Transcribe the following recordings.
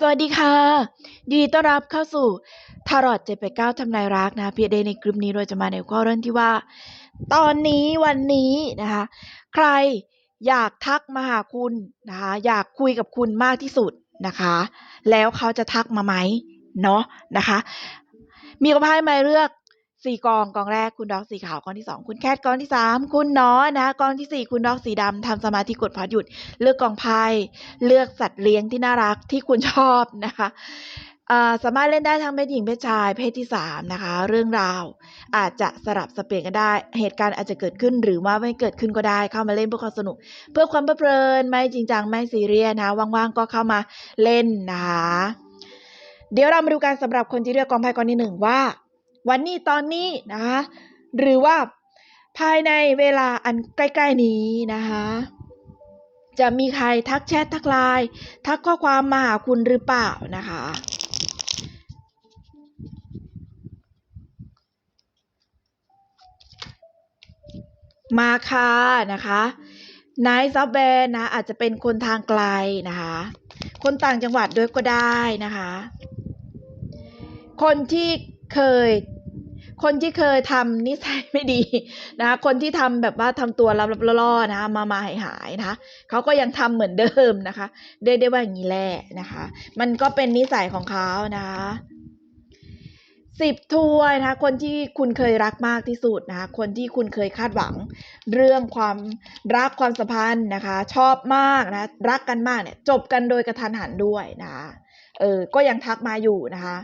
สวัสดีค่ะ ยินดีต้อนรับเข้าสู่ทารอต789ทำนายรักนะเพียเดในคลิปนี้เราจะมาในข้อเรื่องที่ว่า ตอนนี้วันนี้นะคะ ใครอยากทักมาหาคุณนะคะอยากคุยกับคุณมากที่สุดนะคะ แล้วเขาจะทักมาไหมเนาะนะคะ มีกระพายมาเลือก สี่กองกองแรกคุณดอกสีขาวกองที่สองคุณแคทกองที่สามคุณน้อนะกองที่สี่คุณดอกสีดำทำสมาธิกดพอดหยุด เลือกกองไพ่เลือกสัตว์เลี้ยงที่น่ารักที่คุณชอบนะคะสามารถเล่นได้ทั้งเพศหญิงเพศชายเพศที่สามนะคะ เรื่องราวอาจจะสลับสเปลี่ยนกันได้ เหตุการณ์อาจจะเกิดขึ้นหรือว่าไม่เกิดขึ้นก็ได้เข้ามาเล่นเพื่อความสนุก เพื่อความเพลินไม่จริงจังไม่ซีเรียสนะว่างๆก็เข้ามาเล่นนะคะเดี๋ยวเรามาดูกันสำหรับคนที่เลือกกองไพ่กองที่หนึ่งว่า วันนี้ตอนนี้นะคะหรือว่าภายในเวลาอันใกล้ๆนี้นะคะจะมีใครทักแชททักไลน์ทักข้อความมาหาคุณหรือเปล่านะคะ มาค่ะนะคะนายซับแบนนะอาจจะเป็นคนทางไกลนะคะ คนต่างจังหวัดด้วยก็ได้นะคะ คนที่เคย คนที่เคยทำนิสัยไม่ดีนะคนที่ทำแบบว่าทำตัวลับๆล่อๆนะมามาหายหายๆนะคะเขาก็ยังทำเหมือนเดิมนะคะเรียกได้ว่าอย่างนี้แหละนะคะ มันก็เป็นนิสัยของเขานะคะสิบถ้วยนะคะคนที่คุณเคยรักมากที่สุดนะคะคนที่คุณเคยคาดหวัง เรื่องความรักความสัมพันธ์นะคะ ชอบมากนะรักกันมากเนี่ยจบกันโดยกระทันหันด้วยนะคะเออก็ยังทักมาอยู่นะคะ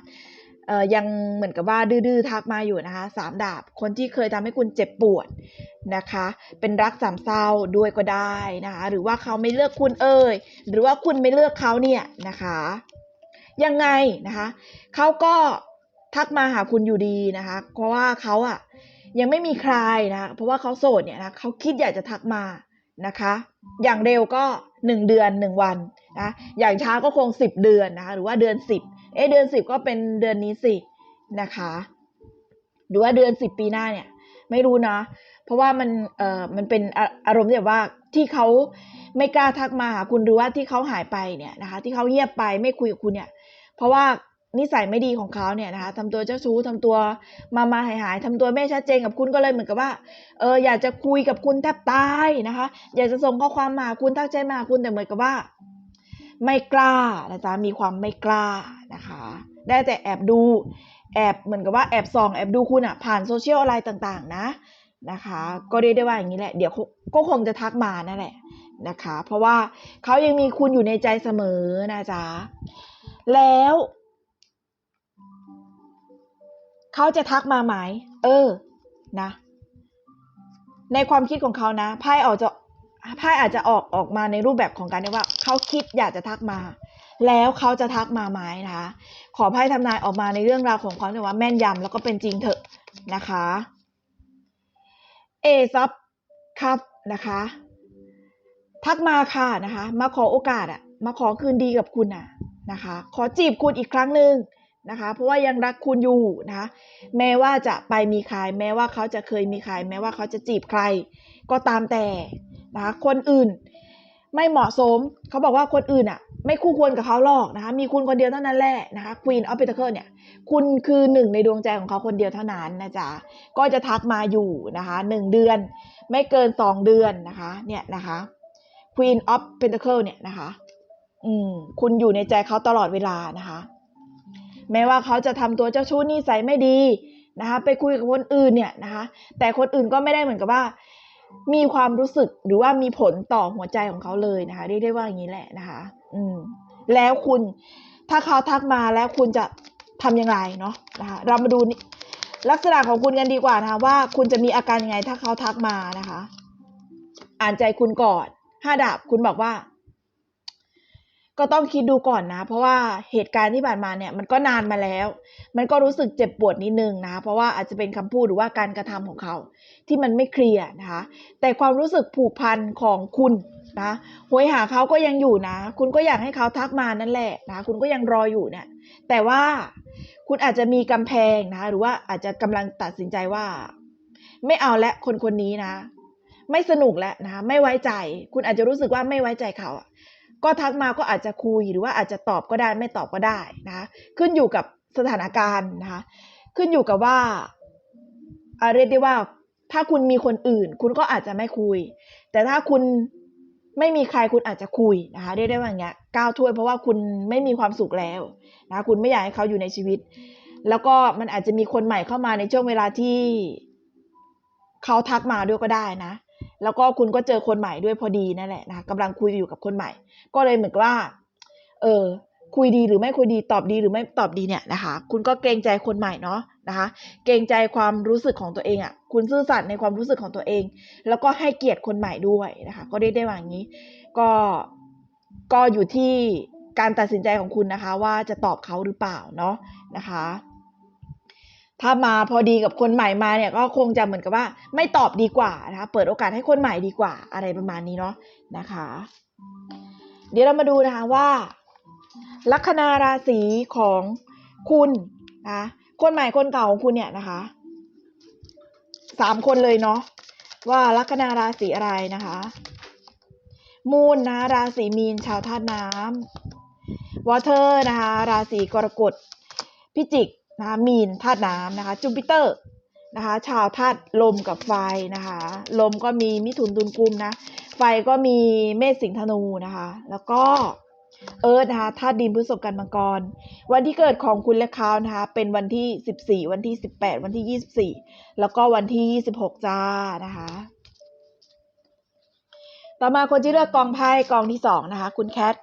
เอ่อยังเหมือนกับว่าดื้อๆทักมาอยู่นะคะสามดาบคนที่เคยทำให้คุณเจ็บปวดนะคะ เป็นรักสามเศร้าด้วยก็ได้นะคะ หรือว่าเขาไม่เลือกคุณเอ่ยหรือว่าคุณไม่เลือกเขาเนี่ยนะคะ ยังไงนะคะเขาก็ทักมาหาคุณอยู่ดีนะคะ เพราะว่าเขาอะยังไม่มีใครนะะเพราะว่าเขาโสดเนี่ยนะเขาคิดอยากจะทักมานะคะ อย่างเร็วก็หนึ่งเดือนหนึ่งวันนะอย่างช้าก็คงสิบเดือนนะคะหรือว่าเดือนสิบ เอเดือนสิบก็เป็นเดือนนี้สินะคะหรือว่าเดือนสิบปีหน้าเนี่ย ไม่รู้นะ เพราะว่ามันเอ่อมันเป็นอาอารมณ์แบบว่าที่เขาไม่กล้าทักมาหาคุณหรือว่าที่เขาหายไปเนี่ยนะคะ ที่เขาเงียบไปไม่คุยกับคุณเนี่ย เพราะว่านิสัยไม่ดีของเขาเนี่ยนะคะทำตัวเจ้าชู้ทำตัวมามาหายหายทำตัวไม่ชัดเจนกับคุณก็เลยเหมือนกับว่าเอออยากจะคุยกับคุณแทบตายนะคะ อยากจะส่งข้อความมาคุณทักใจมาคุณแต่เหมือนกับว่า ไม่กล้านะจ๊ะมีความไม่กล้านะคะ ได้แต่แอบดูแอบเหมือนกับว่าแอบส่องแอบดูคุณอะผ่านโซเชียลอะไรต่างๆ นะนะคะ ก็เรียกได้ว่าอย่างนี้แหละ เดี๋ยวก็คงจะทักมานั่นแหละนะคะ เพราะว่าเขายังมีคุณอยู่ในใจเสมอนะจ๊ะแล้วเขาจะทักมาไหมเออนะ ในความคิดของเขานะไพ่ออกจะ ไพ่อาจจะออกออกมาในรูปแบบของการที่ว่าเขาคิดอยากจะทักมา แล้วเขาจะทักมาไหมนะคะ ขอไพ่ทำนายออกมาในเรื่องราวของความที่ว่าแม่นยำแล้วก็เป็นจริงเถอะนะคะเอซับครับนะคะ ทักมาค่ะนะคะ มาขอโอกาสอะมาขอคืนดีกับคุณอะนะคะ ขอจีบคุณอีกครั้งหนึ่งนะคะ เพราะว่ายังรักคุณอยู่นะคะแม้ว่าจะไปมีใคร แม้ว่าเขาจะเคยมีใคร แม้ว่าเขาจะจีบใคร ก็ตามแต่ นะคะคนอื่นไม่เหมาะสม เขาบอกว่าคนอื่นอะ ไม่คู่ควรกับเขาหรอกนะคะ มีคุณคนเดียวเท่านั้นแหละนะคะ Queen of Pentacle เนี่ย คุณคือหนึ่งในดวงใจของเขาคนเดียวเท่านั้นนะจ๊ะ ก็จะทักมาอยู่นะคะหนึ่งเดือน ไม่เกินสองเดือนนะคะ เนี่ยนะคะ Queen of Pentacle เนี่ยนะคะ อืม คุณอยู่ในใจเขาตลอดเวลานะคะ แม้ว่าเขาจะทำตัวเจ้าชู้นิสัยไม่ดีนะคะ ไปคุยกับคนอื่นเนี่ยนะคะ แต่คนอื่นก็ไม่ได้เหมือนกับว่า มีความรู้สึกหรือว่ามีผลต่อหัวใจของเขาเลยนะคะเรียกได้ว่าอย่างนี้แหละนะคะ อืม แล้วคุณถ้าเขาทักมาแล้วคุณจะทำอย่างไรเนาะนะคะเรามาดูลักษณะของคุณกันดีกว่านะคะว่าคุณจะมีอาการยังไงถ้าเขาทักมานะคะ อ่านใจคุณก่อนห้าดาบคุณบอกว่า ก็ต้องคิดดูก่อนนะ เพราะว่าเหตุการณ์ที่ผ่านมาเนี่ยมันก็นานมาแล้ว มันก็รู้สึกเจ็บปวดนิดนึงนะ เพราะว่าอาจจะเป็นคำพูดหรือว่าการกระทำของเขา ที่มันไม่เคลียร์นะคะ แต่ความรู้สึกผูกพันของคุณนะหวยหาเขาก็ยังอยู่นะ คุณก็อยากให้เขาทักมานั่นแหละนะ คุณก็ยังรออยู่เนี่ย แต่ว่าคุณอาจจะมีกำแพงนะ หรือว่าอาจจะกำลังตัดสินใจว่า ไม่เอาและคนคนนี้นะ ไม่สนุกแล้วนะ ไม่ไว้ใจ คุณอาจจะรู้สึกว่าไม่ไว้ใจเขา ก็ทักมาก็อาจจะคุยหรือว่าอาจจะตอบก็ได้ไม่ตอบก็ได้นะคะขึ้นอยู่กับสถานการณ์นะคะขึ้นอยู่กับว่าเรียกได้ว่าถ้าคุณมีคนอื่น คุณก็อาจจะไม่คุย แต่ถ้าคุณไม่มีใครคุณอาจจะคุยนะคะเรียกได้ว่าอย่างเงี้ยก้าวถ้วยเพราะว่าคุณไม่มีความสุขแล้วนะคะคุณไม่อยากให้เขาอยู่ในชีวิต แล้วก็มันอาจจะมีคนใหม่เข้ามาในช่วงเวลาที่เขาทักมาด้วยก็ได้นะ แล้วก็คุณก็เจอคนใหม่ด้วยพอดีนั่นแหละนะคะกำลังคุยอยู่กับคนใหม่ ก็เลยเหมือนว่า เออคุยดีหรือไม่คุยดีตอบดีหรือไม่ตอบดีเนี่ยนะคะ คุณก็เกรงใจคนใหม่เนาะนะคะ เกรงใจความรู้สึกของตัวเองอะ่ะ คุณซื่อสัตย์ในความรู้สึกของตัวเอง แล้วก็ให้เกียรติคนใหม่ด้วยนะคะ ก็เรียกได้ว่างนี้ ก็ก็อยู่ที่การตัดสินใจของคุณนะคะ ว่าจะตอบเขาหรือเปล่าเนาะนะคะ ถ้ามาพอดีกับคนใหม่มาเนี่ยก็คงจะเหมือนกับว่า ไม่ตอบดีกว่านะคะเปิดโอกาสให้คนใหม่ดีกว่าอะไรประมาณนี้เนาะนะคะ เดี๋ยวเรามาดูนะคะว่า ลัคนาราศีของคุณนะคนใหม่คนเก่าของคุณเนี่ยนะคะสามคนเลยเนาะว่าลัคนาราศีอะไรนะคะ มูนนะราศีมีนชาวธาตุน้ำวอเทอร์นะคะ ราศีกรกฎพิจิก นะคะมีนธาตุน้ำนะคะจูปิเตอร์นะคะชาวธาตุลมกับไฟนะคะลมก็มีมิถุนตุลกุมนะไฟก็มีเมษสิงห์ธนูนะคะแล้วก็เอิร์ธนะคะธาตุดินพฤษภกันมังกร วันที่เกิดของคุณและเขานะคะเป็นวันที่ 14 วันที่ 18 วันที่ 24 แล้วก็วันที่ 26 จ้านะคะต่อมาคนที่เลือกกองไพ่กองที่สองนะคะคุณแคท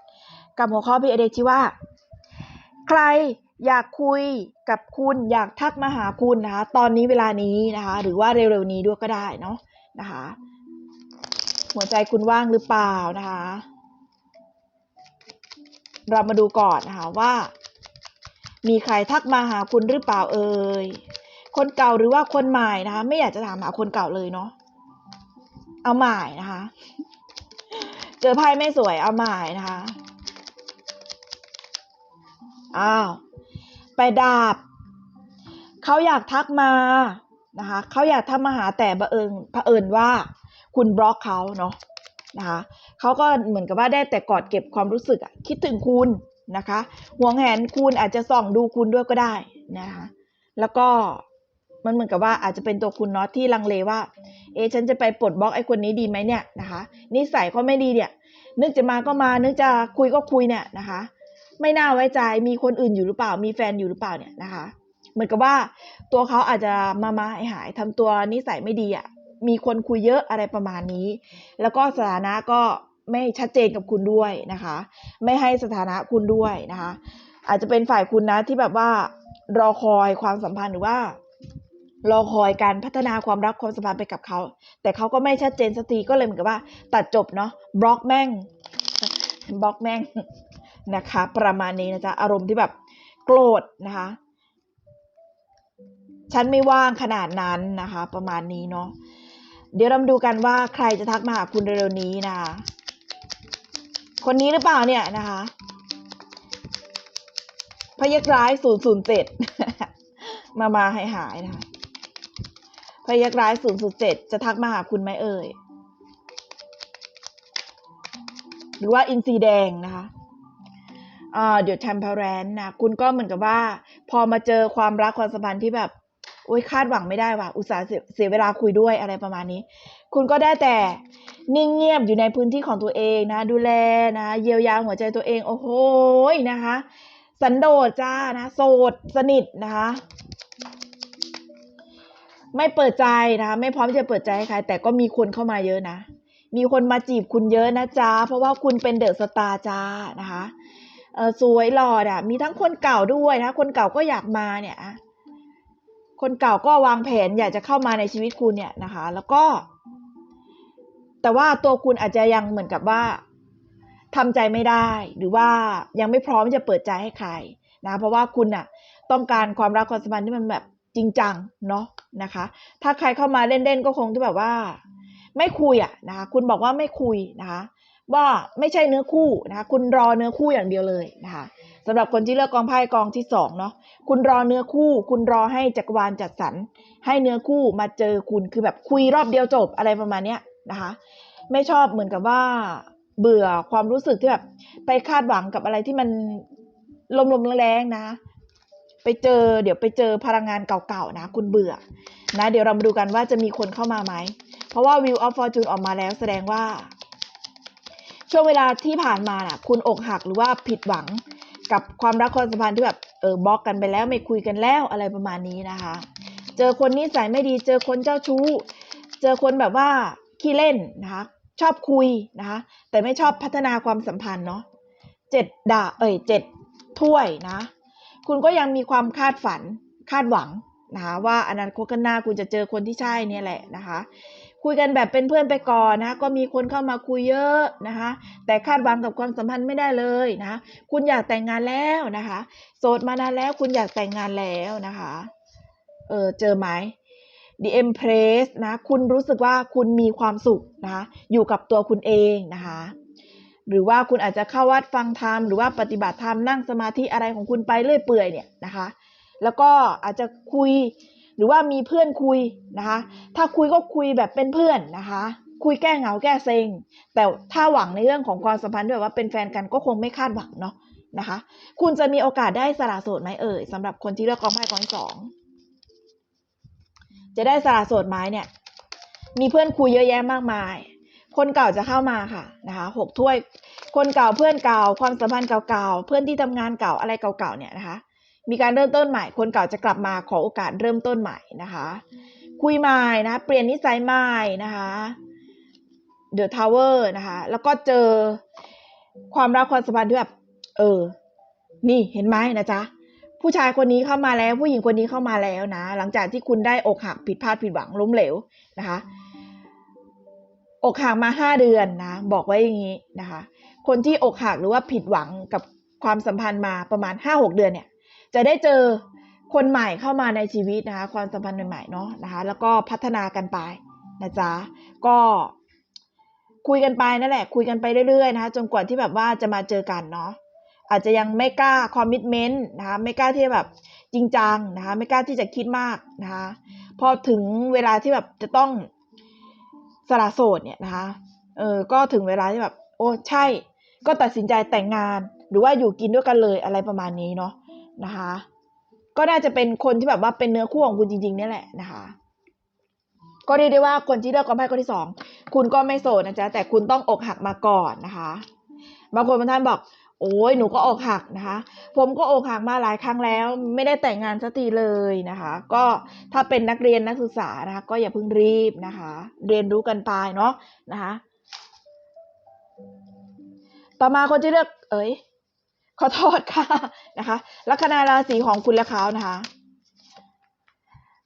กับหัวข้อพีเอเดที่ว่า ใคร อยากคุยกับคุณอยากทักมาหาคุณนะคะ ตอนนี้เวลานี้นะคะ หรือว่าเร็วๆนี้ด้วยก็ได้เนาะนะคะ หัวใจคุณว่างหรือเปล่านะคะ เรามาดูก่อนนะคะว่า มีใครทักมาหาคุณหรือเปล่าเอ่ยคนเก่าหรือว่าคนใหม่นะคะ ไม่อยากจะถามหาคนเก่าเลยเนาะเอาใหม่นะคะ เจอไพ่ไม่สวยเอาใหม่นะคะอ้าว ไปดาบ เขาอยากทักมานะคะเขาอยากทักมาหาแต่บังเอิญเผอิญว่าคุณบล็อกเขาเนาะนะคะเขาก็เหมือนกับว่าได้แต่กอดเก็บความรู้สึกคิดถึงคุณนะคะห่วงแหนคุณอาจจะส่องดูคุณด้วยก็ได้นะคะแล้วก็มันเหมือนกับว่าอาจจะเป็นตัวคุณเนาะที่ลังเลว่า เอฉันจะไปปลดบล็อกไอ้คนนี้ดีไหมเนี่ยนะคะนิสัยเขาไม่ดีเนี่ย นึกจะมาก็มานึกจะคุยก็คุยเนี่ยนะคะ ไม่น่าไว้ใจมีคนอื่นอยู่หรือเปล่า มีแฟนอยู่หรือเปล่าเนี่ยนะคะ เหมือนกับว่าตัวเขาอาจจะมามาหายหายทำตัวนิสัยไม่ดีอะมีคนคุยเยอะอะไรประมาณนี้ แล้วก็สถานะก็ไม่ชัดเจนกับคุณด้วยนะคะ ไม่ให้สถานะคุณด้วยนะคะ อาจจะเป็นฝ่ายคุณนะที่แบบว่ารอคอยความสัมพันธ์หรือว่า รอคอยการพัฒนาความรักความสัมพันธ์ไปกับเขา แต่เขาก็ไม่ชัดเจนสักทีก็เลยเหมือนกับว่า ตัดจบเนาะบล็อกแม่งบล็อกแม่ง นะคะ ประมาณนี้นะจ๊ะอารมณ์ที่แบบโกรธนะคะ ฉันไม่ว่างขนาดนั้นนะคะ ประมาณนี้เนาะเดี๋ยวเรามาดูกันว่าใครจะทักมาหาคุณเร็วๆนี้นะคะคนนี้หรือเปล่าเนี่ยนะคะพยักร้ายศูนย์ศูนย์เจ็ดมามาหายหายนะคะพยักร้ายศูนย์ศูนย์เจ็ดจะทักมาหาคุณไหมเอ่ยหรือว่าอินซีแดงนะคะ เดี๋ยว temperance นะ คุณก็เหมือนกับว่า พอมาเจอความรักความสัมพันธ์ที่แบบโอ๊ยคาดหวังไม่ได้ว่ะ อุตส่าห์เสียเวลาคุยด้วยอะไรประมาณนี้ คุณก็ได้แต่นิ่งเงียบอยู่ในพื้นที่ของตัวเองนะ ดูแลนะ เยียวยาหัวใจตัวเอง โอ้โหนะคะ สันโดษจ้านะ โสดสนิทนะคะ ไม่เปิดใจนะคะ ไม่พร้อมจะเปิดใจให้ใคร แต่ก็มีคนเข้ามาเยอะนะ มีคนมาจีบคุณเยอะนะจ๊ะเพราะว่าคุณเป็นเดอะสตาร์จ้านะคะ สวยหล่ออะมีทั้งคนเก่าด้วยนะคนเก่าก็อยากมาเนี่ยคนเก่าก็วางแผนอยากจะเข้ามาในชีวิตคุณเนี่ยนะคะ แล้วก็ แต่ว่าตัวคุณอาจจะยังเหมือนกับว่าทำใจไม่ได้ หรือว่ายังไม่พร้อมจะเปิดใจให้ใครนะเพราะว่าคุณน่ะ ต้องการความรักความสัมพันธ์ที่มันแบบจริงจังเนาะนะคะ ถ้าใครเข้ามาเล่นๆก็คงที่แบบว่า ไม่คุยอะนะคะ คุณบอกว่าไม่คุยนะคะ ว่าไม่ใช่เนื้อคู่นะคะคุณรอเนื้อคู่อย่างเดียวเลยนะคะสำหรับคนที่เลือกกองไพ่กองที่สองเนาะคุณรอเนื้อคู่ คุณรอให้จักรวาลจัดสรรให้เนื้อคู่มาเจอคุณคือแบบคุยรอบเดียวจบอะไรประมาณเนี้ยนะคะ ไม่ชอบเหมือนกับว่าเบื่อความรู้สึกที่แบบไปคาดหวังกับอะไรที่มันลมๆแรงๆนะไปเจอเดี๋ยวไปเจอพลังงานเก่าๆนะ คุณเบื่อนะ เดี๋ยวเรามาดูกันว่าจะมีคนเข้ามาไหม เพราะว่า View of Fortune ออกมาแล้วแสดงว่า ช่วงเวลาที่ผ่านมาน่ะ คุณอกหักหรือว่าผิดหวังกับความรักความสัมพันธ์ที่แบบเออบล็อกกันไปแล้วไม่คุยกันแล้วอะไรประมาณนี้นะคะ เจอคนนิสัยไม่ดี เจอคนเจ้าชู้ เจอคนแบบว่าขี้เล่นนะคะชอบคุยนะคะแต่ไม่ชอบพัฒนาความสัมพันธ์เนาะเจ็ดดาเอ้ยเจ็ดถ้วยนะ คุณก็ยังมีความคาดฝันคาดหวังนะคะว่าอนาคตข้างหน้าคุณจะเจอคนที่ใช่เนี่ยแหละนะคะ คุยกันแบบเป็นเพื่อนไปก่อนนะก็มีคนเข้ามาคุยเยอะนะคะ แต่คาดหวังกับความสัมพันธ์ไม่ได้เลยนะคุณอยากแต่งงานแล้วนะคะ โสดมานานแล้วคุณอยากแต่งงานแล้วนะคะ เออเจอไหม The Empress นะคุณรู้สึกว่าคุณมีความสุขนะคะอยู่กับตัวคุณเองนะคะหรือว่าคุณอาจจะเข้าวัดฟังธรรมหรือว่าปฏิบัติธรรมนั่งสมาธิอะไรของคุณไปเรื่อยเปื่อยเนี่ยนะคะ แล้วก็อาจจะคุย หรือว่ามีเพื่อนคุยนะคะ ถ้าคุยก็คุยแบบเป็นเพื่อนนะคะ คุยแก้เหงาแก้เซ็ง แต่ถ้าหวังในเรื่องของความสัมพันธ์ด้วยว่าเป็นแฟนกันก็คงไม่คาดหวังเนาะนะคะ คุณจะมีโอกาสได้สละโสดไหมเอ่ยสำหรับคนที่เลือกกองไพ่กองสองจะได้สละโสดไหมเนี่ย มีเพื่อนคุยเยอะแยะมากมาย คนเก่าจะเข้ามาค่ะนะคะหกถ้วย คนเก่าเพื่อนเก่าความสัมพันธ์เก่าๆเพื่อนที่ทำงานเก่าอะไรเก่าๆเนี่ยนะคะ มีการเริ่มต้นใหม่ คนเก่าจะกลับมาขอโอกาสเริ่มต้นใหม่นะคะ คุยใหม่นะเปลี่ยนนิสัยใหม่นะคะ The Tower นะคะ แล้วก็เจอความรักความสัมพันธ์ที่แบบเออ นี่เห็นไหมนะจ๊ะผู้ชายคนนี้เข้ามาแล้ว ผู้หญิงคนนี้เข้ามาแล้วนะ หลังจากที่คุณได้อกหักผิดพลาดผิดหวังล้มเหลวนะคะ อกหักมาห้าเดือนนะ บอกไว้อย่างนี้นะคะ คนที่อกหักหรือว่าผิดหวังกับความสัมพันธ์มาประมาณห้าหกเดือนเนี่ย จะได้เจอคนใหม่เข้ามาในชีวิตนะคะ ความสัมพันธ์ใหม่ๆเนาะนะคะ แล้วก็พัฒนากันไปนะจ๊ะก็คุยกันไปนั่นแหละ คุยกันไปเรื่อยๆนะคะจนกว่าที่แบบว่าจะมาเจอกันเนาะอาจจะยังไม่กล้าคอมมิชเมนต์นะคะไม่กล้าที่แบบจริงจังนะคะไม่กล้าที่จะคิดมากนะคะพอถึงเวลาที่แบบจะต้องสละโสดเนี่ยนะคะเออก็ถึงเวลาที่แบบ โอ้ใช่ ก็ตัดสินใจแต่งงาน หรือว่าอยู่กินด้วยกันเลยอะไรประมาณนี้เนาะ นะคะ ก็น่าจะเป็นคนที่แบบว่าเป็นเนื้อคู่ของคุณจริงๆนี่แหละนะคะ ก็เรียกได้ว่าคนที่เลือกกองไพ่ข้อที่สองคุณก็ไม่โสดนะจ๊ะแต่คุณต้องอกหักมาก่อนนะคะบางคนบางท่านบอกโอ้ยหนูก็อกหักนะคะ ผมก็อกหักมาหลายครั้งแล้ว ไม่ได้แต่งงานสักทีเลยนะคะ ก็ถ้าเป็นนักเรียนนักศึกษานะคะ ก็อย่าเพิ่งรีบนะคะ เรียนรู้กันไปเนาะนะคะ ต่อมาคนที่เลือก เอ้ย ขอโทษค่ะนะคะลัคนาราศีของคุณและเขานะคะ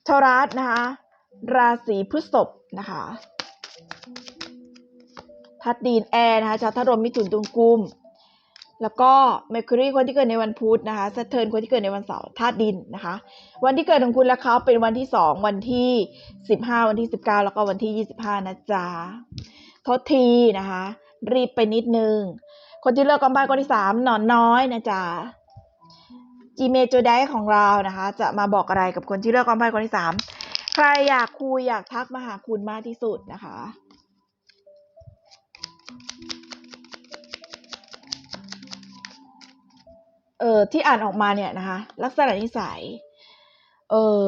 ทารัสนะคะ ราศีพฤษภนะคะทัดดีนแอร์นะคะชาวทารมมิถุนตุงกุม แล้วก็เม r คุรีคนที่เกิดในวันพุธนะคะซ a เทิร์นคนที่เกิดในวันเสาร์ธาตุดินนะคะ วันที่เกิดของคุณและเขาเป็นวันที่สองวันที่สิบห้าวันที่สิบเก้าแล้วก็วันที่ยี่สิบห้านะจ๊ะโทษทีนะคะ รีบไปนิดนึง คนที่เลือกกองไพ่คนที่สามหนอนน้อยนะจ๊ะจีเมจูไดของเรานะคะ จะมาบอกอะไรกับคนที่เลือกกองไพ่คนที่สามใครอยากคุยอยากทักมาหาคุณมากที่สุดนะคะเออที่อ่านออกมาเนี่ยนะคะ ลักษณะนิสัย เออ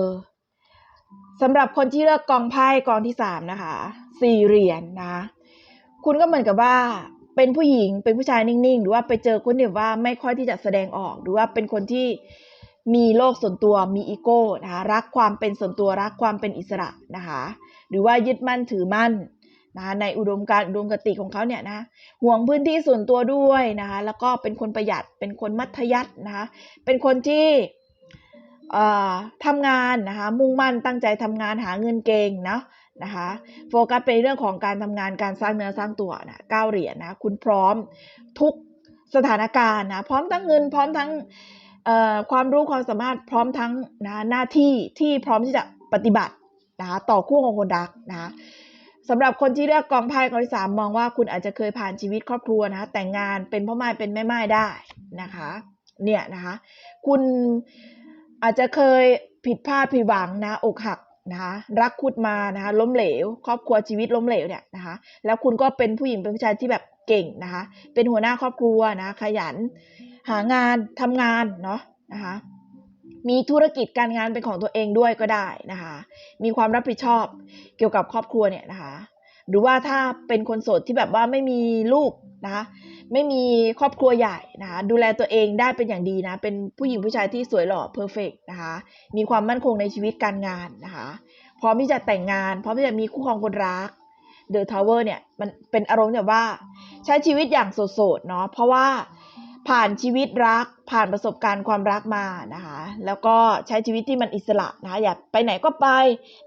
สำหรับคนที่เลือกกองไพ่กองที่สามนะคะ สี่เหรียญนนะ คุณก็เหมือนกับว่า เป็นผู้หญิงเป็นผู้ชายนิ่งๆ หรือว่าไปเจอคนที่แบบว่าไม่ค่อยที่จะแสดงออก หรือว่าเป็นคนที่มีโลกส่วนตัวมีอีโก้นะคะรักความเป็นส่วนตัวรักความเป็นอิสระนะคะหรือว่ายึดมั่นถือมั่นนะคะในอุดมการอุดมคติของเขาเนี่ยนะห่วงพื้นที่ส่วนตัวด้วยนะคะแล้วก็เป็นคนประหยัดเป็นคนมัธยัตินะคะเป็นคนที่ทำงานนะคะมุ่งมั่นตั้งใจทำงานหาเงินเก่งเนาะ นะคะโฟกัสไปเรื่องของการทำงานการสร้างเนื้อสร้างตัวนะเก้าเหรียญนะคุณพร้อมทุกสถานการณ์นะพร้อมทั้งเงินพร้อมทั้งความรู้ความสามารถพร้อมทั้งนะหน้าที่ที่พร้อมที่จะปฏิบัตินะคะต่อคู่ของคนรักนะสำหรับคนที่เลือกกองไพ่กองที่สามมองว่าคุณอาจจะเคยผ่านชีวิตครอบครัวนะคะแต่งงานเป็นพ่อไม้เป็นแม่ไม้ได้นะคะเนี่ยนะคะคุณอาจจะเคยผิดพลาดผิดหวังนะอกหัก นะคะรักคุดมานะคะล้มเหลว ครอบครัวชีวิตล้มเหลวเนี่ยนะคะแล้วคุณก็เป็นผู้หญิงเป็นผู้ชายที่แบบเก่งนะคะเป็นหัวหน้าครอบครัวนะขยัน หางานทำงานเนาะนะคะมีธุรกิจการงานเป็นของตัวเองด้วยก็ได้นะคะมีความรับผิดชอบเกี่ยวกับครอบครัวเนี่ยนะคะ หรือว่าถ้าเป็นคนโสดที่แบบว่าไม่มีลูกนะคะไม่มีครอบครัวใหญ่นะคะดูแลตัวเองได้เป็นอย่างดีนะ เป็นผู้หญิงผู้ชายที่สวยหล่อเพอร์เฟกนะคะ มีความมั่นคงในชีวิตการงานนะคะ พร้อมที่จะแต่งงาน พร้อมที่จะมีคู่ครองคนรักเดอะทาวเวอร์เนี่ยมันเป็นอารมณ์แบบว่า ใช้ชีวิตอย่างโสดๆเนาะเพราะว่า ผ่านชีวิตรัก ผ่านประสบการณ์ความรักมานะคะ แล้วก็ใช้ชีวิตที่มันอิสระนะคะอย่าไปไหนก็ไป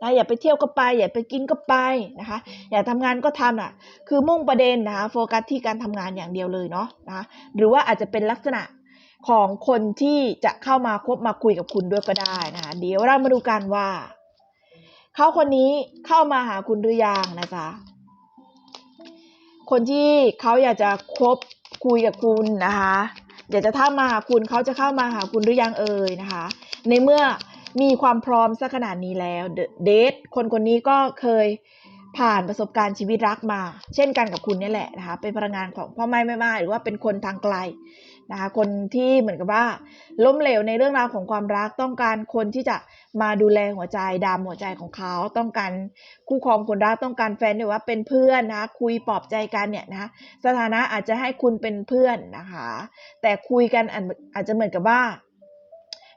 นะอย่าไปเที่ยวก็ไป อย่าไปกินก็ไปนะคะ อย่ากทำงานก็ทำอะคือมุ่งประเด็นนะคะโฟกัสที่การทำงานอย่างเดียวเลยเนาะนะคะหรือว่าอาจจะเป็นลักษณะของคนที่จะเข้ามาคบมาคุยกับคุณด้วยก็ได้นะคะเดี๋ยวเรามาดูกันว่าเขาคนนี้เข้ามาหาคุณหรือยังนะจ๊ะคนที่เขาอยากจะคบ คุยกับคุณนะคะอยากจะท่ามาหาคุณเขาจะเข้ามาหาคุณหรือยังเอ่ยนะคะ ในเมื่อมีความพร้อมซะขนาดนี้แล้วเดทคนคนนี้ก็เคยผ่านประสบการณ์ชีวิตรักมา เช่นกันกับคุณนี่แหละนะคะเป็นพลังงานของพ่อแม่แม่ไม้หรือว่าเป็นคนทางไกล นะคะคนที่เหมือนกับว่า ล้มเหลวในเรื่องราวของความรักต้องการคนที่จะมาดูแลหัวใจดามหัวใจของเขา ต้องการคู่ครองคนรักต้องการแฟนหรือว่าเป็นเพื่อนนะคุยปลอบใจกันเนี่ยนะสถานะอาจจะให้คุณเป็นเพื่อนนะคะ แต่คุยกันอาจจะเหมือนกับว่า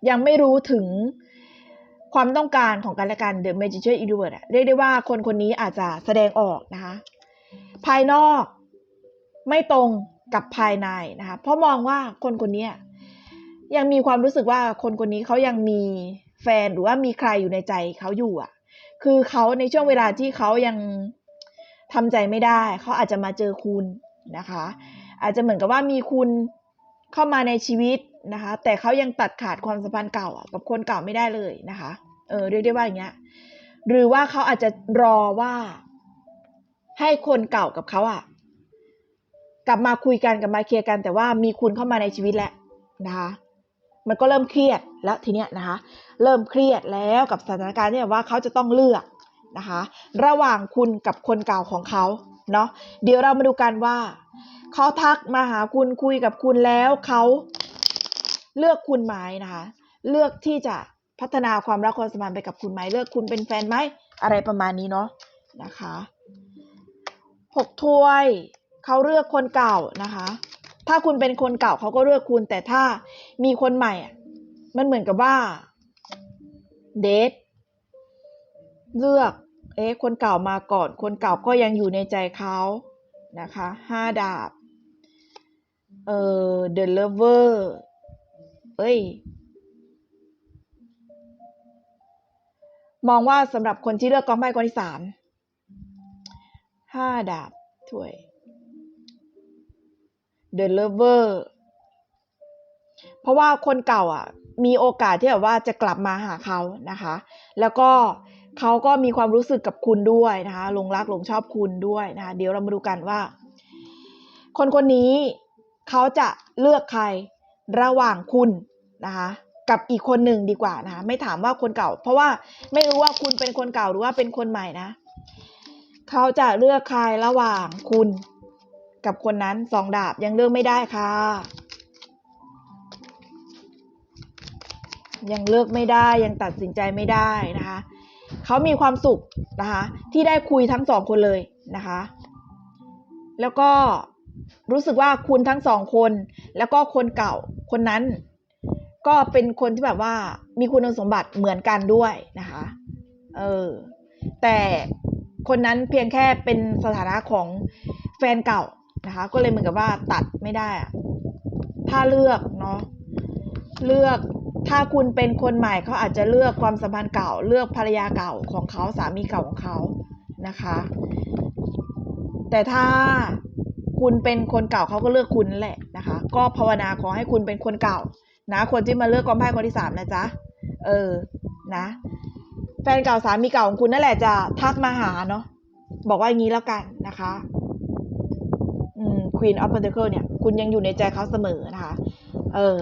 ยังไม่รู้ถึงความต้องการของกันและกัน The Magician i n d u r เรียกได้ว่าคนคนนี้อาจจะแสดงออกนะคะ ภายนอกไม่ตรง กับภายในนะคะเพราะมองว่าคนคนนี้ยังมีความรู้สึกว่าคนคนนี้เขายังมีแฟนหรือว่ามีใครอยู่ในใจเขาอยู่อะ คือเขาในช่วงเวลาที่เขายังทำใจไม่ได้ เขาอาจจะมาเจอคุณนะคะ อาจจะเหมือนกับว่ามีคุณเข้ามาในชีวิตนะคะ แต่เขายังตัดขาดความสัมพันธ์เก่ากับคนเก่าไม่ได้เลยนะคะ เออเรียกได้ว่าอย่างเงี้ย หรือว่าเขาอาจจะรอว่าให้คนเก่ากับเขาอะ กลับมาคุยกันกลับมาเคลียร์กัน แต่ว่ามีคุณเข้ามาในชีวิตแล้วนะคะมันก็เริ่มเครียดแล้วทีเนี้ยนะคะ เริ่มเครียดแล้วกับสถานการณ์ที่แบบว่าเขาจะต้องเลือกนะคะ ระหว่างคุณกับคนเก่าของเขาเนาะเดี๋ยวเรามาดูกันว่าเขาทักมาหาคุณคุยกับคุณแล้วเขาเลือกคุณไหมนะคะ เลือกที่จะพัฒนาความรักความสัมพันธ์ไปกับคุณไหมเลือกคุณเป็นแฟนไหมอะไรประมาณนี้เนาะนะคะหกถ้วย เขาเลือกคนเก่านะคะ ถ้าคุณเป็นคนเก่าเขาก็เลือกคุณ แต่ถ้ามีคนใหม่มันเหมือนกับว่าเดทเลือก เอ๊ะ คนเก่ามาก่อน คนเก่าก็ยังอยู่ในใจเขานะคะ ห้าดาบ เอ่อ the lover เอ้ย มองว่าสำหรับคนที่เลือกกองไพ่กองที่สาม ห้าดาบถ้วย The Lover เพราะว่าคนเก่าอะ มีโอกาสที่แบบว่าจะกลับมาหาเขานะคะ แล้วก็เขาก็มีความรู้สึกกับคุณด้วยนะคะหลงรักหลงชอบคุณด้วยนะคะ เดี๋ยวเรามาดูกันว่า คนคนนี้เขาจะเลือกใครระหว่างคุณนะคะกับอีกคนหนึ่งดีกว่านะคะไม่ถามว่าคนเก่า เพราะว่าไม่รู้ว่าคุณเป็นคนเก่าหรือว่าเป็นคนใหม่นะ เขาจะเลือกใครระหว่างคุณ กับคนนั้นสองดาบยังเลือกไม่ได้ค่ะ ยังเลือกไม่ได้ยังตัดสินใจไม่ได้นะคะเขามีความสุขนะคะ ที่ได้คุยทั้งสองคนเลยนะคะ แล้วก็รู้สึกว่าคุณทั้งสองคน แล้วก็คนเก่าคนนั้น ก็เป็นคนที่แบบว่ามีคุณสมบัติเหมือนกันด้วยนะคะเออแต่คนนั้นเพียงแค่เป็นสถานะของแฟนเก่า นะคะ ก็เลยเหมือนกับว่าตัดไม่ได้อะถ้าเลือกเนาะเลือกถ้าคุณเป็นคนใหม่เขาอาจจะเลือกความสัมพันธ์เก่า เลือกภรรยาเก่าของเขาสามีเก่าของเขานะคะ แต่ถ้าคุณเป็นคนเก่าเขาก็เลือกคุณแหละนะคะ ก็ภาวนาขอให้คุณเป็นคนเก่า นะ คนที่มาเลือกกองไพ่คนที่สามนะจ๊ะเออนะแฟนเก่าสามีเก่าของคุณนั่นแหละจะทักมาหาเนาะบอกว่าอย่างนี้แล้วกันนะคะ Queen of Pentacle เนี่ย คุณยังอยู่ในใจเขาเสมอนะคะ เออ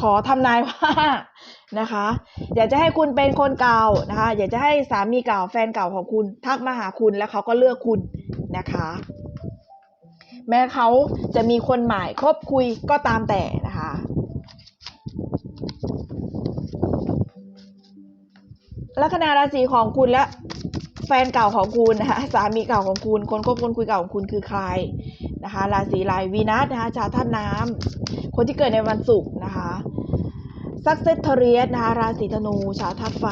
ขอทำนายว่านะคะ อยากจะให้คุณเป็นคนเก่านะคะ อยากจะให้สามีเก่าแฟนเก่าของคุณทักมาหาคุณแล้วเขาก็เลือกคุณนะคะ แม้เขาจะมีคนใหมายคบคุยก็ตามแต่นะคะลัคนาราศีของคุณและแฟนเก่าของคุณนะคะสามีเก่าของคุณ คนคบคนคุยเก่าของคุณคือใคร นะคะ ราศีลายวีนัสนะคะชาวธาตุน้ำคนที่เกิดในวันศุกร์นะคะซักเซตเทเรียสนะคะ ราศีธนู ชาวธาตุไฟ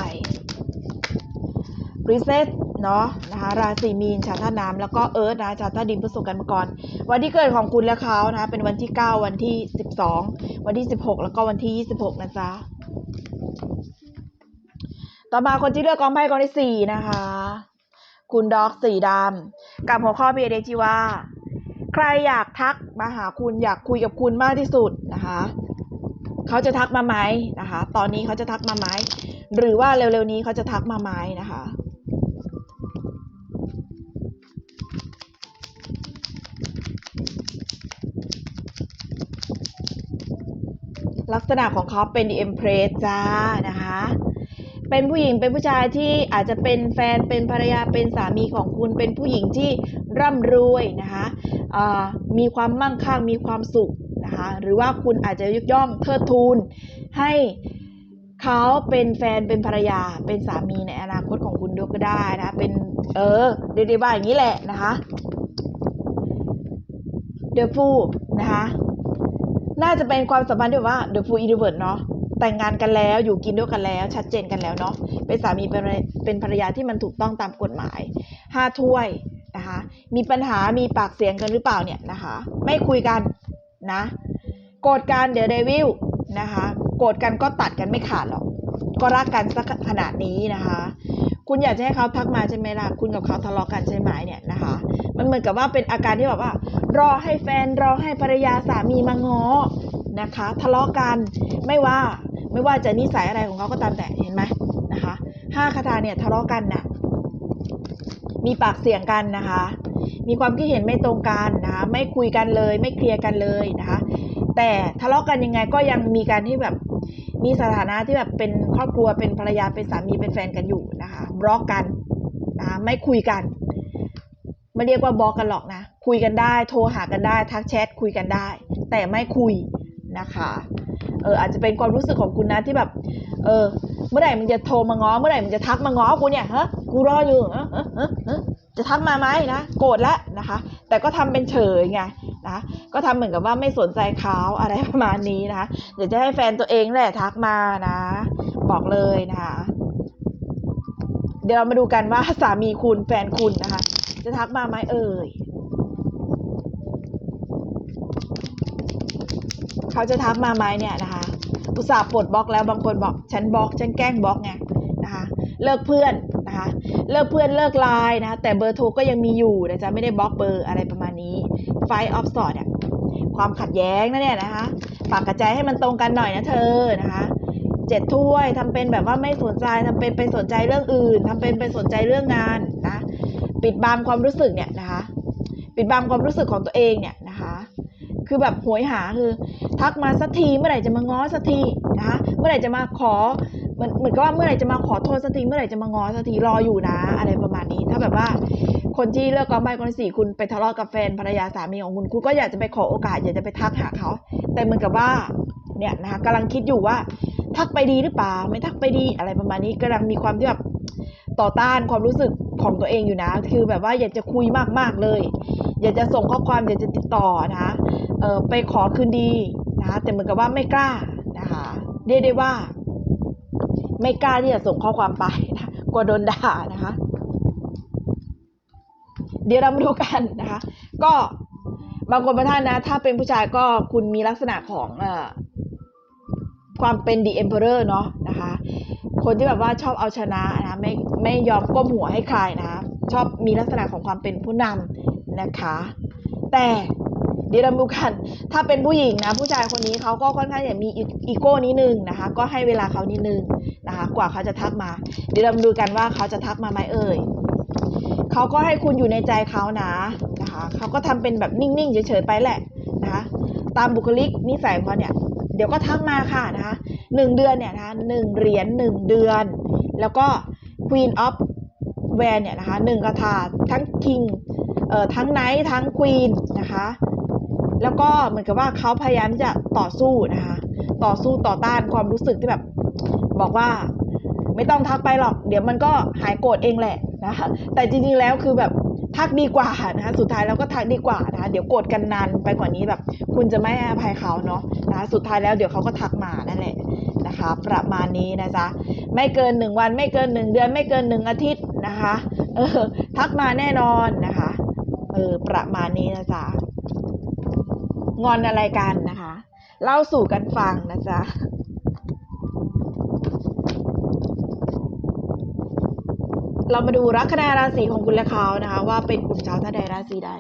ปริเซสเนาะนะคะ ราศีมีน ชาวธาตุน้ำแล้วก็เอิร์ธนะคะชาวธาตุดินพฤษภกันมาก่อน วันที่เกิดของคุณและเขานะคะเป็นวันที่ 9 วันที่ 12 วันที่ 16 แล้วก็วันที่ 26 นะจ๊ะต่อมาคนที่เลือกกองไพ่กองที่สี่นะคะ คุณด็อกสีดำกับหัวข้อพีเอที่ว่า ใครอยากทักมาหาคุณอยากคุยกับคุณมากที่สุดนะคะเขาจะทักมาไหมนะคะ ตอนนี้เขาจะทักมาไหมหรือว่าเร็วๆนี้เขาจะทักมาไหมนะคะลักษณะของเขาเป็น The Empress จ้านะคะ เป็นผู้หญิงเป็นผู้ชายที่อาจจะเป็นแฟนเป็นภรรยาเป็นสามีของคุณเป็นผู้หญิงที่ร่ำรวยนะคะ มีความมั่งคั่งมีความสุขนะคะหรือว่าคุณอาจจะยกย่องเทิดทูนให้เขาเป็นแฟนเป็นภรรยาเป็นสามีในอนาคตของคุณด้วยก็ได้นะเป็นเออเรียกได้ว่าอย่างนี้แหละนะคะเดอะฟูนะคะน่าจะเป็นความสัมพันธ์ที่ว่า The Full Universe เนาะแต่งงานกันแล้วอยู่กินด้วยกันแล้ว ชัดเจนกันแล้วเนาะเป็นสามีเป็นเป็นภรรยาที่มันถูกต้องตามกฎหมายห้าถ้วย นะคะ มีปัญหามีปากเสียงกันหรือเปล่าเนี่ยนะคะ ไม่คุยกันนะโกรธกันเดี๋ยวเดวิลนะคะโกรธกันก็ตัดกันไม่ขาดหรอกก็รักกันสักขนาดนี้นะคะ คุณอยากจะให้เขาทักมาใช่ไหมล่ะคุณกับเขาทะเลาะกันใช่ไหมเนี่ยนะคะ มันเหมือนกับว่าเป็นอาการที่แบบว่า รอให้แฟนรอให้ภรรยาสามีมาง้อนะคะ ทะเลาะกันไม่ว่าไม่ว่าจะนิสัยอะไรของเขาก็ตามแต่เห็นไหมนะคะห้าคาถาเนี่ยทะเลาะกันน่ะ มีปากเสียงกันนะคะ มีความคิดเห็นไม่ตรงกันนะคะไม่คุยกันเลย ไม่เคลียร์กันเลยนะคะ แต่ทะเลาะกันยังไงก็ยังมีการที่แบบมีสถานะที่แบบเป็นครอบครัวเป็นภรรยาเป็นสามีเป็นแฟนกันอยู่นะคะบล็อกกันนะคะไม่คุยกันไม่เรียกว่าบล็อกกันหรอกนะ คุยกันได้ โทรหากันได้ ทักแชทคุยกันได้ แต่ไม่คุยนะคะ เอออาจจะเป็นความรู้สึกของคุณนะที่แบบ เออ เมื่อไหร่มึงจะโทรมาง้อ เมื่อไหร่มึงจะทักมาง้อกูเนี่ยฮะ กูรออยู่จะทักมาไหมนะโกรธแล้วนะคะ แต่ก็ทำเป็นเฉยไงนะก็ทำเหมือนกับว่าไม่สนใจเขาอะไรประมาณนี้นะคะเดี๋ยวจะให้แฟนตัวเองแหละทักมานะ บอกเลยนะคะ เดี๋ยวเรามาดูกันว่าสามีคุณแฟนคุณนะคะ จะทักมาไหมเอ่ยเขาจะทักมาไหมเนี่ยนะคะอุตส่าห์ปลดบล็อกแล้วบางคนบอกฉันบล็อกฉันแกล้งบล็อกไงนะคะ เลิกเพื่อน นะคะเลิกเพื่อนเลิกไลน์นะคะแต่เบอร์โทรก็ยังมีอยู่นะจ๊ะไม่ได้บล็อกเบอร์อะไรประมาณนี้ไฟออฟสอดเนี่ยความขัดแย้งนะเนี่ยนะคะปากกระจายให้มันตรงกันหน่อยนะเธอนะคะเจ็ดถ้วยทำเป็นแบบว่าไม่สนใจทำเป็นไปสนใจเรื่องอื่นทำเป็นไปสนใจเรื่องงานนะปิดบังความรู้สึกเนี่ยนะคะปิดบังความรู้สึกของตัวเองเนี่ยนะคะคือแบบโหยหาคือ ทักมาสักทีเมื่อไหร่จะมาง้อสักทีนะคะเมื่อไหร่จะมาขอ มือนเหมือนกับว่าเมื่อไหร่จะมาขอโทษสักทีเมื่อไหร่จะมางอสักทีรออยู่นะ อะไรประมาณนี้ ถ้าแบบว่า คนที่เลือกกองใบคนที่สี่คุณไปทะเลาะกับแฟนภรรยาสามีของคุณคุณก็อยากจะไปขอโอกาส อยากจะไปทักหาเขา แต่เหมือนกับว่าเนี่ยนะคะกำลังคิดอยู่ว่า ทักไปดีหรือเปล่าไม่ทักไปดีอะไรประมาณนี้กำลังมีความที่แบบต่อต้านความรู้สึกของตัวเองอยู่นะ คือแบบว่าอยากจะคุยมากๆเลย อยากจะส่งข้อความอยากจะติดต่อนะคะเออไปขอคืนดีนะคะแต่เหมือนกับว่าไม่กล้านะคะเรียกได้ว่า ไม่กล้าที่จะส่งข้อความไปนะกลัวโดนด่านะคะ เดี๋ยวเรามาดูกันนะคะ ก็บางคนบางท่านนะ ถ้าเป็นผู้ชายก็คุณมีลักษณะของอความเป็น the emperor เนาะนะคะ คนที่แบบว่าชอบเอาชนะนะไม่ไม่ยอมก้มหัวให้ใครนะคะชอบมีลักษณะของความเป็นผู้นำนะคะ แต่เดี๋ยวเราดูกัน ถ้าเป็นผู้หญิงนะ ผู้ชายคนนี้เขาก็ค่อนข้างจะมีอีโก้นิดนึงนะคะ ก็ให้เวลาเขานิดนึง นะคะ กว่าเขาจะทักมา เดี๋ยวเรามาดูกันว่าเขาจะทักมาไหมเอ่ยเขาก็ให้คุณอยู่ในใจเขานะนะคะเขาก็ทำเป็นแบบนิ่งๆเฉยๆไปแหละนะคะตามบุคลิกนิสัยของเขาเนี่ยเดี๋ยวก็ทักมาค่ะนะคะหนึ่งเดือนเนี่ยนะคะหนึ่งเหรียญหนึ่งเดือน แล้วก็ Queen of แวนเนี่ยนะคะหนึ่งกระถาทั้ง King เอ่อทั้งไนท์ทั้งควีนนะคะแล้วก็เหมือนกับว่าเขาพยายามที่จะต่อสู้นะคะต่อสู้ต่อต้านความรู้สึกที่แบบ บอกว่าไม่ต้องทักไปหรอก เดี๋ยวมันก็หายโกรธเองแหละนะคะแต่จริงๆแล้วคือแบบทักดีกว่านะคะสุดท้ายแล้วก็ทักดีกว่านะคะเดี๋ยวโกรธกันนานไปกว่านี้แบบ คุณจะไม่อภัยเขาเนาะนะคะสุดท้ายแล้วเดี๋ยวเขาก็ทักมานั่นแหละนะคะ ประมาณนี้นะจ๊ะไม่เกินหนึ่งวันไม่เกินหนึ่งเดือนไม่เกินหนึ่งอาทิตย์นะคะเออทักมาแน่นอนนะคะเออประมาณนี้นะจ๊ะงอนอะไรกันนะคะ เล่าสู่กันฟังนะจ๊ะ เรามาดูลัคนาราศีของคุณและเขานะคะ ว่าเป็นกลุ่มชาวท่าใดราศีใด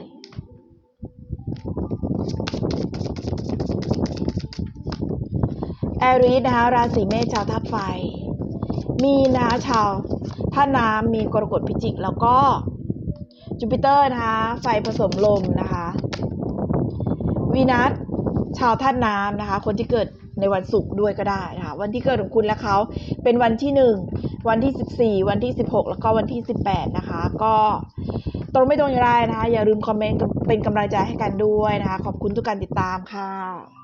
แอรีสนะคะราศีเมษชาวธาตุไฟ มีนะคะชาวท่าตุน้ำมีกรกฎพิจิก แล้วก็จูปิเตอร์นะคะไฟผสมลมนะคะวีนัสชาวท่าตุน้ำนะคะ คนที่เกิด ในวันศุกร์ด้วยก็ได้นะคะวันที่เกิดของคุณและเขาเป็นวันที่หนึ่งวันที่สิบสี่วันที่สิบหกแล้วก็วันที่สิบแปดนะคะ ก็ตรงไม่ตรงอย่างไรนะคะ อย่าลืมคอมเมนต์เป็นกำลังใจให้กันด้วยนะคะ ขอบคุณทุกการติดตามค่ะ